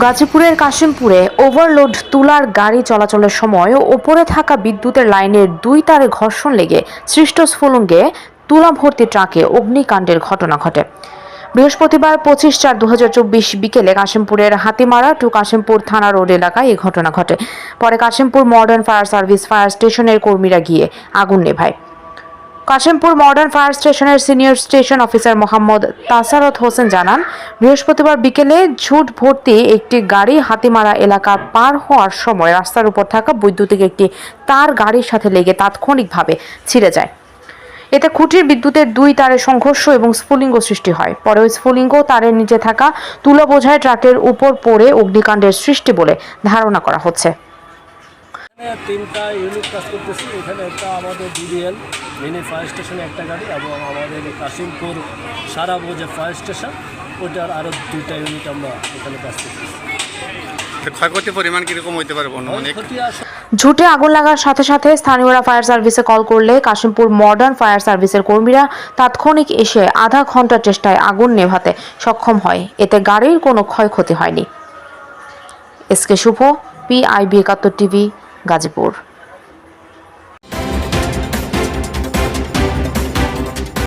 গাজীপুরের কাশিমপুরে ওভারলোড তুলার গাড়ি চলাচলের সময় ওপরে থাকা বিদ্যুতের লাইনের দুই তারে ঘর্ষণ লেগে সৃষ্ট স্ফুলঙ্গে তুলা ভর্তি ট্রাকে অগ্নিকাণ্ডের ঘটনা ঘটে। বৃহস্পতিবার পঁচিশ চার দু বিকেলে কাশিমপুরের হাতিমারা টু কাশিমপুর থানা রোড এলাকায় এই ঘটনা ঘটে। পরে Kashimpur modern fire service fire স্টেশনের কর্মীরা গিয়ে আগুন নেভায়। কাশিমপুর মডার্ন ফায়ার স্টেশনের senior station officer Mohammad Tasarat Hossain জানান, বৃহস্পতিবার বিকেলে ঝুট ভর্তি একটি গাড়ি হাতিমারা এলাকা পার হওয়ার সময় রাস্তার উপর থাকা বৈদ্যুতিক একটি তার গাড়ির সাথে লেগে তাৎক্ষণিকভাবে ছিঁড়ে যায়। এতে খুঁটির বিদ্যুতের দুই তারের সংঘর্ষ এবং স্ফুলিঙ্গ সৃষ্টি হয়। পরে ওই স্ফুলিঙ্গ তারের নিচে থাকা তুলো বোঝায় ট্রাকের উপর পড়ে অগ্নিকাণ্ডের সৃষ্টি বলে ধারণা করা হচ্ছে। তিনটা ইউনিট কাজ করতেছি। এখানে একটা আমাদের ডিবিএল মিনি ফায়ার স্টেশনে একটা গাড়ি এবং আমাদের কাশিমপুর সারাবো যে ফায়ার স্টেশন ওইটার আরও দুইটা ইউনিট আমরা এখানে কাজ করতেছি। ক্ষয়ক্ষতির পরিমাণ কীরকম হইতে পারে ক্ষতি আসলে ঝুটে আগুন লাগার সাথে সাথে স্থানীয়রা ফায়ার সার্ভিসে কল করলে কাশিমপুর মডার্ন ফায়ার সার্ভিসের কর্মীরা তাৎক্ষণিক এসে আধা ঘণ্টার চেষ্টায় আগুন নেভাতে সক্ষম হয়। এতে গাড়ির কোনো ক্ষয়ক্ষতি হয়নি। SK Shuvo PIB Ekattor TV. Gazipur.